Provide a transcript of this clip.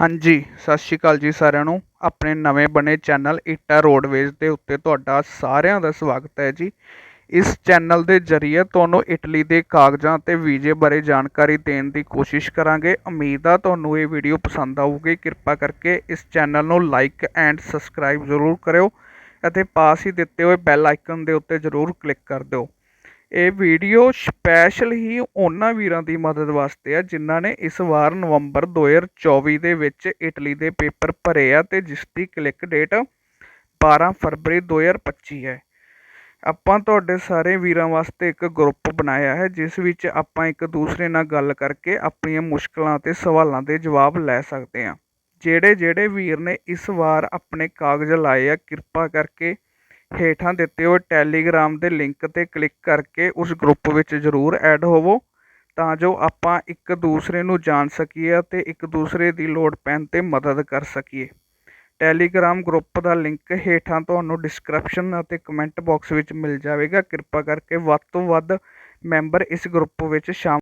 ਹਾਂਜੀ, ਸਤਿ ਸ਼੍ਰੀ ਅਕਾਲ ਜੀ ਸਾਰਿਆਂ ਨੂੰ। ਆਪਣੇ ਨਵੇਂ ਬਣੇ ਚੈਨਲ ਈਟਾ ਰੋਡਵੇਜ਼ ਦੇ ਉੱਤੇ ਤੁਹਾਡਾ ਸਾਰਿਆਂ ਦਾ ਸਵਾਗਤ ਹੈ ਜੀ। ਇਸ ਚੈਨਲ ਦੇ ਜ਼ਰੀਏ ਤੁਹਾਨੂੰ ਇਟਲੀ ਦੇ ਕਾਗਜ਼ਾਂ ਤੇ ਵੀਜ਼ੇ ਬਾਰੇ ਜਾਣਕਾਰੀ ਦੇਣ ਦੀ ਕੋਸ਼ਿਸ਼ ਕਰਾਂਗੇ। ਉਮੀਦ ਆ ਤੁਹਾਨੂੰ ਇਹ ਵੀਡੀਓ ਪਸੰਦ ਆਊਗੀ। ਕਿਰਪਾ ਕਰਕੇ ਇਸ ਚੈਨਲ ਨੂੰ ਲਾਈਕ ਐਂਡ ਸਬਸਕ੍ਰਾਈਬ ਜ਼ਰੂਰ ਕਰਿਓ ਅਤੇ ਪਾਸ ਹੀ ਦਿੱਤੇ ਹੋਏ ਬੈਲ ਆਈਕਨ ਦੇ ਉੱਤੇ ਜ਼ਰੂਰ ਕਲਿੱਕ ਕਰ ਦਿਓ। ਇਹ ਵੀਡੀਓ ਸਪੈਸ਼ਲ ਹੀ ਉਹਨਾਂ ਵੀਰਾਂ ਦੀ ਮਦਦ ਵਾਸਤੇ ਆ, ਜਿਨ੍ਹਾਂ ਨੇ ਇਸ ਵਾਰ ਨਵੰਬਰ 2024 ਦੇ ਵਿੱਚ ਇਟਲੀ ਦੇ ਪੇਪਰ ਭਰੇ ਆ ਤੇ ਜਿਸ ਦੀ ਕਲਿੱਕ ਡੇਟ 12 ਫਰਵਰੀ 2025 ਹੈ। ਆਪਾਂ ਤੁਹਾਡੇ ਸਾਰੇ ਵੀਰਾਂ ਵਾਸਤੇ ਇੱਕ ਗਰੁੱਪ ਬਣਾਇਆ ਹੈ, ਜਿਸ ਵਿੱਚ ਆਪਾਂ ਇੱਕ ਦੂਸਰੇ ਨਾਲ ਗੱਲ ਕਰਕੇ ਆਪਣੀਆਂ ਮੁਸ਼ਕਲਾਂ ਤੇ ਸਵਾਲਾਂ ਦੇ ਜਵਾਬ ਲੈ ਸਕਦੇ ਹਾਂ। ਜਿਹੜੇ ਜਿਹੜੇ ਵੀਰ ਨੇ ਇਸ ਵਾਰ ਆਪਣੇ ਕਾਗਜ਼ ਲਾਏ ਆ, ਕਿਰਪਾ ਕਰਕੇ ਹੇਠਾਂ ਦਿੱਤੇ ਹੋਏ ਟੈਲੀਗ੍ਰਾਮ ਦੇ ਲਿੰਕ ਤੇ ਕਲਿੱਕ ਕਰਕੇ ਉਸ ਗਰੁੱਪ ਵਿੱਚ ਜ਼ਰੂਰ ਐਡ ਹੋਵੋ, ਤਾਂ ਜੋ ਆਪਾਂ ਇੱਕ ਦੂਸਰੇ ਨੂੰ ਜਾਣ ਸਕੀਏ ਅਤੇ ਇੱਕ ਦੂਸਰੇ ਦੀ ਲੋੜ ਪੈਣ ਤੇ ਮਦਦ ਕਰ ਸਕੀਏ। ਟੈਲੀਗ੍ਰਾਮ ਗਰੁੱਪ ਦਾ ਲਿੰਕ ਹੇਠਾਂ ਤੁਹਾਨੂੰ ਡਿਸਕ੍ਰਿਪਸ਼ਨ ਅਤੇ ਕਮੈਂਟ ਬਾਕਸ ਵਿੱਚ ਮਿਲ ਜਾਵੇਗਾ। ਕਿਰਪਾ ਕਰਕੇ ਵੱਧ ਤੋਂ ਵੱਧ ਮੈਂਬਰ ਇਸ ਗਰੁੱਪ ਵਿੱਚ ਸ਼ਾਮਲ